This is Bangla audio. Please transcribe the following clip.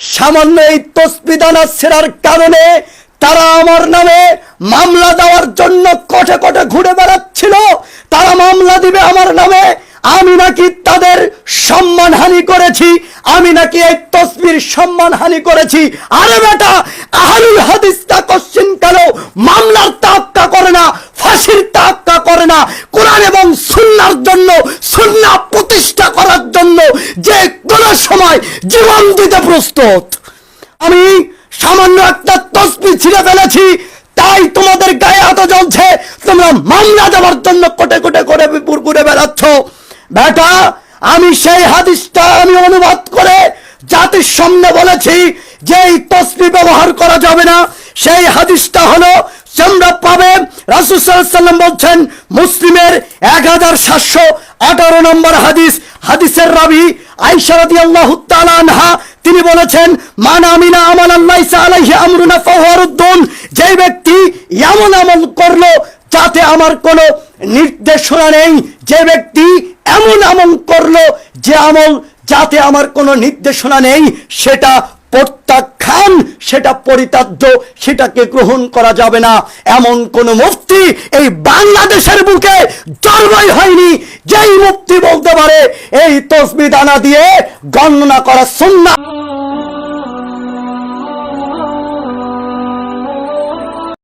সামান্য এই তসবিদানা ছেড়ার কারণে তারা আমার নামে মামলা দেওয়ার জন্য কটে কটে ঘুরে বেড়াচ্ছিল। তারা মামলা দিবে আমার নামে। আমি নাকি তাদের সম্মান হানি করেছি। আমি নাকি এই তসবির সম্মান হানি করেছি। আরে বেটা, আহলুল হাদিসটা কোশ্চিন কেন? মামলার তাক্কা করে না, ফাঁসির তাক্কা করে না। কোরআন এবং সুন্নার জন্য সুন্না প্রতিষ্ঠা করার জন্য যে কোনো সময় জীবন দিতে প্রস্তুত। আমি সামান্য একটা তসবি ছিঁড়ে ফেলেছি, তাই তোমাদের গায়ে হাতে জ্বলছে। তোমরা মামলা দেওয়ার জন্য কোটে কোটে করে পুরপুরে বেড়াচ্ছ। বেটা, আমি সেই হাদিসটা আমি অনুবাদ করে জাতির সামনে বলেছি যে এই তসবি ব্যবহার করা যাবে না। সেই হাদিসটা হলো, তোমরা পাবে রাসুসাল্লাম বলছেন, মুসলিমের এক হাজার সাতশো আঠারো নম্বর হাদিস। হাদিসের রাবি আইসারদি আল্লাহ আনহা, তিনি বলেছেন, মান আমিনা আমাল আল্লাহ আলাইহি আমরুনা ফাওয়ারুদ্দুন যে ব্যক্তি এমন আমল করল যাতে আমার কোনো নির্দেশনা নেই, যে ব্যক্তি এমন আমল করল যে আমল যাতে আমার কোনো নির্দেশনা নেই, সেটা প্রত্যাখ্যান, সেটা পরিত্যাজ্য, সেটাকে গ্রহণ করা যাবে না। এমন কোন মুফতি এই বাংলাদেশের বুকে জন্মই হয়নি। মুক্তি বলতে পারে এই তসবি দানা দিয়ে গণনা করা সুন্নাহ